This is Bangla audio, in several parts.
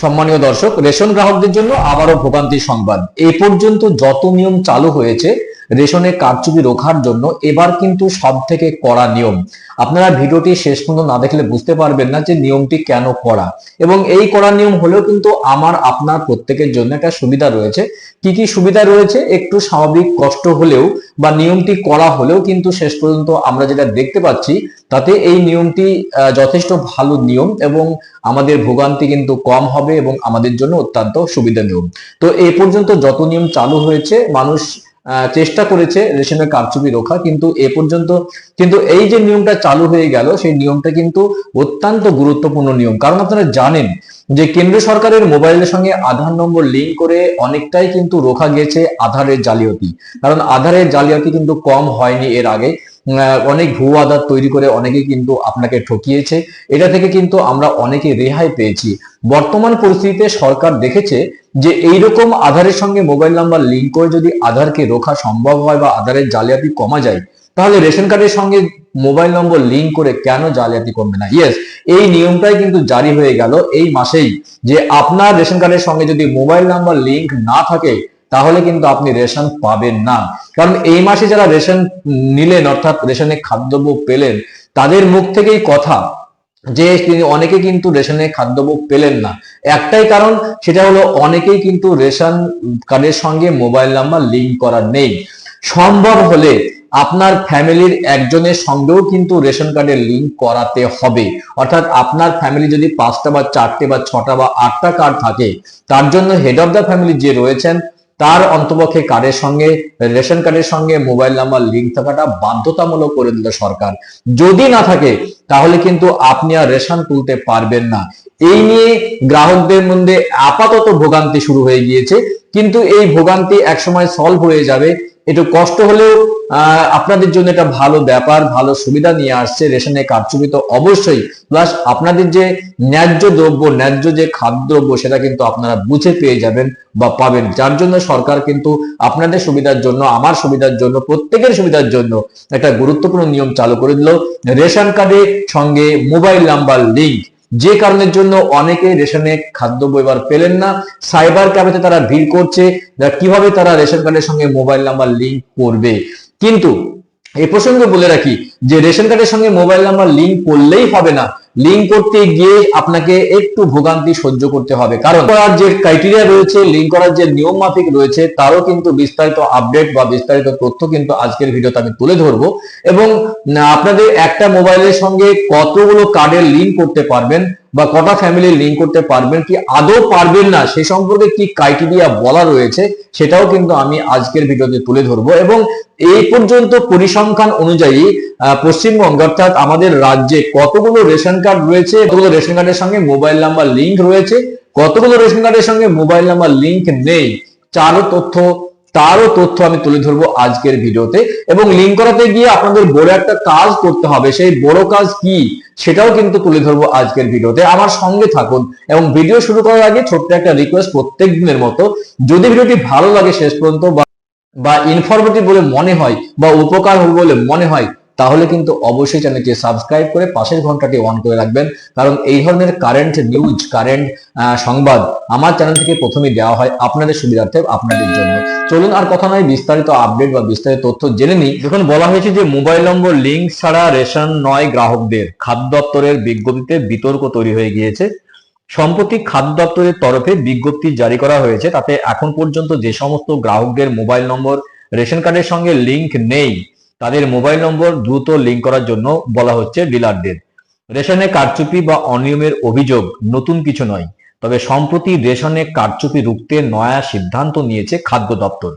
সম্মানীয় দর্শক রেশন গ্রাহকদের জন্য আবারও ভোগান্তি সংবাদ। এ পর্যন্ত যত নিয়ম চালু হয়েছে রেশনে কারচুপি রোখার জন্য এবার কিন্তু সব থেকে কড়া নিয়ম। আপনারা ভিডিওটি শেষ পর্যন্ত না দেখলে বুঝতে পারবেন না যে নিয়মটি কেন করা এবং এই কড়া নিয়ম হলেও কিন্তু আমার, আপনার প্রত্যেকের জন্য একটা সুবিধা রয়েছে। কি কি সুবিধা রয়েছে? একটু স্বাভাবিক কষ্ট হলেও বা নিয়মটি করা হলেও কিন্তু শেষ পর্যন্ত আমরা যেটা দেখতে পাচ্ছি, তাতে এই নিয়মটি যথেষ্ট ভালো নিয়ম এবং আমাদের ভোগান্তি কিন্তু কম হবে এবং আমাদের জন্য অত্যন্ত সুবিধা নিয়ম। তো এই পর্যন্ত যত নিয়ম চালু হয়েছে, মানুষ চেষ্টা করেছে রেশনের কারচুপি রোখা, কিন্তু এ পর্যন্ত, কিন্তু এই যে নিয়মটা চালু হয়ে গেল, সেই নিয়মটা কিন্তু অত্যন্ত গুরুত্বপূর্ণ নিয়ম। কারণ আপনারা জানেন যে কেন্দ্র সরকারের মোবাইলের সঙ্গে আধার নম্বর লিঙ্ক করে অনেকটাই কিন্তু রোখা গেছে আধারের জালিয়াতি। কারণ আধারের জালিয়াতি কিন্তু কম হয়নি এর আগে। অনেক ভুয়ো আধার তৈরি করে অনেকে কিন্তু আপনাকে ঠকিয়েছে। এটা থেকে কিন্তু আমরা অনেকে রেহাই পেয়েছি। বর্তমান পরিস্থিতিতে সরকার দেখেছে যে এইরকম আধারের সঙ্গে মোবাইল নাম্বার লিঙ্ক করে যদি আধারকে রোখা সম্ভব হয় বা আধারের জালিয়াতি কমা যায়, তাহলে রেশন কার্ডের সঙ্গে মোবাইল নম্বর লিঙ্ক করে কেন জালিয়াতি কমবে না? ইয়েস এই নিয়মটাই কিন্তু জারি হয়ে গেল এই মাসেই যে আপনার রেশন কার্ডের সঙ্গে যদি মোবাইল নাম্বার লিঙ্ক না থাকে, তাহলে কিন্তু আপনি রেশন পাবেন না। কারণ এই মাসে যারা রেশন নিলেন, অর্থাৎ রেশনে খাদ্যদ্রব্য পেলেন, তাদের মুখ থেকেই কথা যে তিনি অনেকে কিন্তু রেশনে খাদ্যভোগ পেলেন না। একটাই কারণ, সেটা হলো অনেকেই কিন্তু রেশন কার্ডের সঙ্গে মোবাইল নাম্বার লিঙ্ক করা নেই। সম্ভব হলে আপনার ফ্যামিলির একজনের সঙ্গেও কিন্তু রেশন কার্ডের লিঙ্ক করাতে হবে। অর্থাৎ আপনার ফ্যামিলি যদি পাঁচটা বা চারটে বা ছটা বা আটটা কার্ড থাকে, তার জন্য হেড অফ দ্য ফ্যামিলি যে রয়েছেন তার অন্তপক্ষে কার্ডের সঙ্গে, রেশন কার্ডের সঙ্গে মোবাইল নাম্বার লিঙ্ক থাকাটা বাধ্যতামূলক করে দিল সরকার। যদি না থাকে, তাহলে কিন্তু আপনি আর রেশন তুলতে পারবেন না। এই নিয়ে গ্রাহকদের মধ্যে আপাতত ভোগান্তি শুরু হয়ে গিয়েছে। কিন্তু এই ভোগান্তি একসময় সলভ হয়ে যাবে। একটু কষ্ট হলেও আপনাদের জন্য এটা ভালো ব্যাপার, ভালো সুবিধা নিয়ে আসছে, রেশনে কারচুপি তো অবশ্যই। প্লাস আপনাদের যে ন্যায্য দ্রব্য, ন্যায্য যে খাদ্যদ্রব্য, সেটা কিন্তু আপনারা বুঝে পেয়ে যাবেন বা পাবেন। যার জন্য সরকার কিন্তু আপনাদের সুবিধার জন্য, আমার সুবিধার জন্য, প্রত্যেকের সুবিধার জন্য একটা গুরুত্বপূর্ণ নিয়ম চালু করে দিল। রেশন কার্ডের সঙ্গে মোবাইল নাম্বার লিঙ্ক। যে কারণের জন্য অনেকে রেশনে খাদ্য এবার পেলেন না। সাইবার ক্যাফেতে তারা ভিড় করছে কীভাবে তারা রেশন কার্ডের সঙ্গে মোবাইল নাম্বার লিঙ্ক করবে। কিন্তু এ প্রসঙ্গে বলে রাখি যে রেশন কার্ডের সঙ্গে মোবাইল নাম্বার লিঙ্ক করলেই হবে না। লিঙ্ক করতে গিয়ে আপনাকে একটু ভোগান্তি সহ্য করতে হবে। কারণ করার যে ক্রাইটেরিয়া রয়েছে লিঙ্ক করার যে নিয়ম মাফিক রয়েছে, তারও কিন্তু বিস্তারিত আপডেট বা বিস্তারিত তথ্য কিন্তু আজকের ভিডিওতে আমি তুলে ধরবো। এবং আপনাদের একটা মোবাইলের সঙ্গে কতগুলো কার্ডের লিঙ্ক করতে পারবেন বা কটা ফ্যামিলি লিঙ্ক করতে পারবেন কি আদৌ পারবেন না, সে সম্পর্কে কি ক্রাইটেরিয়া বলা রয়েছে সেটাও কিন্তু আমি আজকের ভিডিওতে তুলে ধরবো এবং এই পর্যন্ত পরিসংখ্যান অনুযায়ী পশ্চিমবঙ্গে অর্থাৎ আমাদের রাজ্যে কতগুলো রেশন কার্ড রয়েছে, কতগুলো রেশন কার্ডের সঙ্গে মোবাইল নাম্বার লিঙ্ক রয়েছে, কতগুলো রেশন কার্ডের সঙ্গে মোবাইল নাম্বার লিঙ্ক নেই, চারও তথ্য তারও তথ্য আমি তুলে ধরবো আজকের ভিডিওতে। এবং লিঙ্ক করাতে গিয়ে আপনাদের বড় একটা কাজ করতে হবে, সেই বড় কাজ কি সেটাও কিন্তু তুলে ধরবো আজকের ভিডিওতে। আমার সঙ্গে থাকুন এবং ভিডিও শুরু করার আগে ছোট্ট একটা রিকোয়েস্ট প্রত্যেক দিনের মতো। যদি ভিডিওটি ভালো লাগে শেষ পর্যন্ত বা ইনফরমেটিভ বলে মনে হয় বা উপকার হবে বলে মনে হয় তাহলে কিন্তু অবশ্যই চ্যানেলটি সাবস্ক্রাইব করে পাশের ঘন্টাটি অন করে রাখবেন। কারণ এই ধরনের কারেন্ট নিউজ কারেন্ট সংবাদ আমার চ্যানেল থেকে প্রথমেই দেওয়া হয় আপনাদের সুবিধার্থে আপনাদের জন্য। চলুন আর কথা নয়, বিস্তারিত আপডেট বা বিস্তারিত তথ্য জেনে নিই। যখন বলা হয়েছে যে মোবাইল নম্বর লিঙ্ক ছাড়া রেশন নয় গ্রাহকদের। খাদ্য দপ্তরের বিজ্ঞপ্তিতে বিতর্ক তৈরি হয়ে গিয়েছে। সম্প্রতি খাদ্য দপ্তরের তরফে বিজ্ঞপ্তি জারি করা হয়েছে, তাতে এখন পর্যন্ত যে সমস্ত গ্রাহকদের মোবাইল নম্বর রেশন কার্ডের সঙ্গে লিঙ্ক নেই তাদের মোবাইল নম্বর দ্রুত লিঙ্ক করার জন্য বলা হচ্ছে ডিলারদের। রেশনে কারচুপি বা অনিয়মের অভিযোগ নতুন কিছু নয়, তবে সম্প্রতি রেশনে কারচুপি রুখতে নয়া সিদ্ধান্ত নিয়েছে খাদ্য দপ্তর।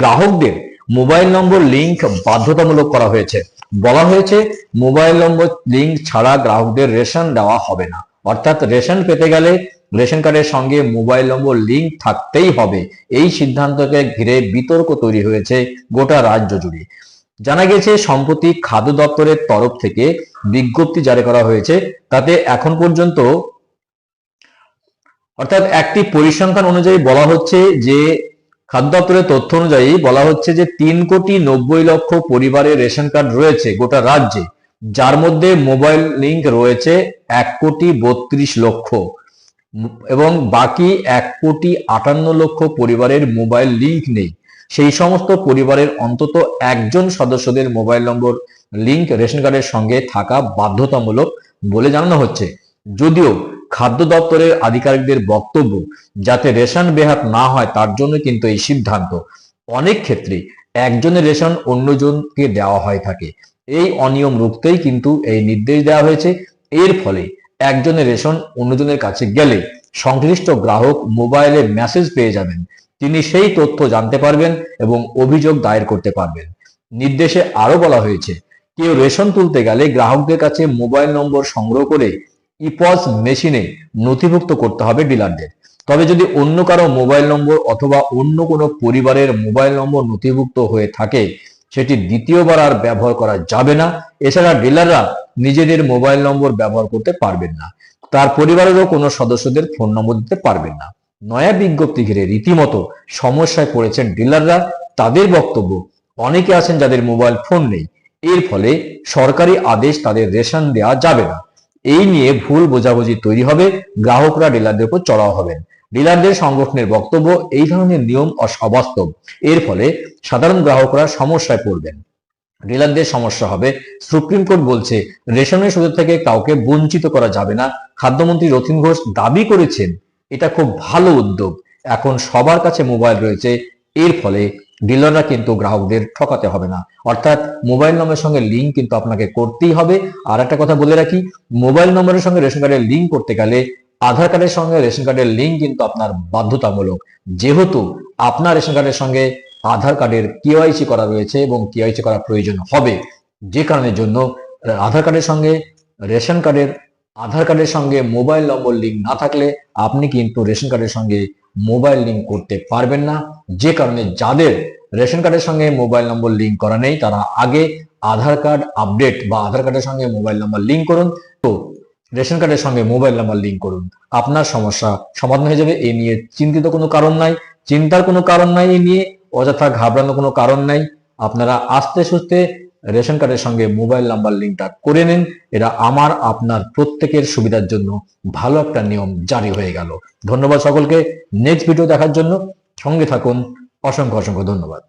গ্রাহকদের মোবাইল নম্বর লিঙ্ক বাধ্যতামূলক করা হয়েছে। বলা হয়েছে, মোবাইল নম্বর লিঙ্ক ছাড়া গ্রাহকদের রেশন দেওয়া হবে না। অর্থাৎ রেশন পেতে গেলে রেশন কার্ডের সঙ্গে মোবাইল নম্বর লিঙ্ক থাকতেই হবে। এই সিদ্ধান্তকে ঘিরে বিতর্ক তৈরি হয়েছে গোটা রাজ্য জুড়ে। জানা গেছে, সম্প্রতি খাদ্য দপ্তরের তরফ থেকে বিজ্ঞপ্তি জারি করা হয়েছে। তাতে এখন পর্যন্ত অর্থাৎ একটি পরিসংখ্যান অনুযায়ী বলা হচ্ছে যে, খাদ্য দপ্তরের তথ্য অনুযায়ী বলা হচ্ছে যে, তিন কোটি নব্বই লক্ষ পরিবারের রেশন কার্ড রয়েছে গোটা রাজ্যে, যার মধ্যে মোবাইল লিঙ্ক রয়েছে এক কোটি বত্রিশ লক্ষ এবং বাকি এক কোটি আটান্ন লক্ষ পরিবারের মোবাইল লিংক নেই। সেই সমস্ত পরিবারের অন্তত একজন সদস্যদের মোবাইল নম্বর, লিংক, রেশন কার্ডের সঙ্গে থাকা বাধ্যতামূলক বলে জানানো হচ্ছে। যদিও খাদ্য দপ্তরের আধিকারিকদের বক্তব্য যাতে রেশন বেহাত না হয়, তার জন্য কিন্তু এই সিদ্ধান্ত। অনেক ক্ষেত্রে একজনের রেশন অন্যজনকে দেওয়া হয় থাকে। এই অনিয়ম রুখতেই কিন্তু এই নির্দেশ দেওয়া হয়েছে। এর ফলে একজনের রেশন অন্যজনের কাছে গেলে সংশ্লিষ্ট গ্রাহক মোবাইলে মেসেজ পেয়ে যাবেন। তিনি সেই তথ্য জানতে পারবেন এবং অভিযোগ দায়ের করতে পারবেন। নির্দেশে আরও বলা হয়েছে, কেউ রেশন তুলতে গেলে গ্রাহকদের কাছে মোবাইল নম্বর সংগ্রহ করে ইপস মেশিনে নথিভুক্ত করতে হবে ডিলারদের। তবে যদি অন্য কারও মোবাইল নম্বর অথবা অন্য কোনো পরিবারের মোবাইল নম্বর নথিভুক্ত হয়ে থাকে, সেটি দ্বিতীয়বার আর ব্যবহার করা যাবে না। এছাড়া ডিলাররা নিজেদের মোবাইল নম্বর ব্যবহার করতে পারবেন না। তার পরিবারেরও কোনো সদস্যদের ফোন নম্বর দিতে পারবেন না। নয়া বিজ্ঞপ্তি ঘিরে রীতিমতো সমস্যায় পড়েছেন ডিলাররা। তাদের বক্তব্য, অনেকে আছেন যাদের মোবাইল ফোন নেই। এর ফলে সরকারি আদেশ তাদের রেশন দেওয়া যাবে না। এই নিয়ে ভুল বোঝাবুঝি তৈরি হবে, গ্রাহকরা ডিলারদের উপর চড়াও হবেন। ডিলারদের সংগঠনের বক্তব্য, এই ধরনের নিয়ম অবাস্তব এর ফলে সাধারণ গ্রাহকরা সমস্যায় পড়বেন। ডিলারদের সমস্যা হবে, সুপ্রিম কোর্ট বলছে, রেশনের সুযোগ থেকে কাউকে বঞ্চিত করা যাবে না। খাদ্যমন্ত্রী রথিন ঘোষ দাবি করেছেন এটা খুব ভালো উদ্যোগ। এখন সবার কাছে মোবাইল রয়েছে, এর ফলে ডিলাররা কিন্তু গ্রাহকদের ঠকাতে হবে না। অর্থাৎ মোবাইল নম্বরের সঙ্গে লিঙ্ক কিন্তু আপনাকে করতেই হবে। আর একটা কথা বলে রাখি, মোবাইল নম্বরের সঙ্গে রেশন কার্ডের লিঙ্ক করতে গেলে আধার কার্ডের সঙ্গে রেশন কার্ডের লিঙ্ক কিন্তু আপনার বাধ্যতামূলক। যেহেতু আপনার রেশন কার্ডের সঙ্গে আধার কার্ডের কেওয়াইসি করা রয়েছে এবং কেওয়াইসি করা প্রয়োজন হবে, যে কারণের জন্য আধার কার্ডের সঙ্গে রেশন কার্ডের আধার কার্ডের সঙ্গে মোবাইল নম্বর লিঙ্ক না থাকলে আপনি কিন্তু রেশন কার্ডের সঙ্গে মোবাইল লিঙ্ক করতে পারবেন না। যে কারণে যাদের রেশন কার্ডের সঙ্গে মোবাইল নম্বর লিঙ্ক করা নেই, তারা আগে আধার কার্ড আপডেট বা আধার কার্ডের সঙ্গে মোবাইল নম্বর লিঙ্ক করুন। তো রেশন কার্ডের সঙ্গে মোবাইল নাম্বার লিঙ্ক করুন। আপনার সমস্যা সমাধান হয়ে যাবে। এ নিয়ে চিন্তিত কোনো কারণ নাই, চিন্তার কোনো কারণ নাই এ নিয়ে, অযথা ঘাবড়ানোর কোনো কারণ নাই। আপনারা আস্তে সুস্তে রেশন কার্ডের সঙ্গে মোবাইল নাম্বার লিঙ্কটা করে নিন। এটা আমার, আপনার প্রত্যেকের সুবিধার জন্য ভালো একটা নিয়ম জারি হয়ে গেল। ধন্যবাদ সকলকে। নেক্সট ভিডিও দেখার জন্য সঙ্গে থাকুন। অসংখ্য অসংখ্য ধন্যবাদ।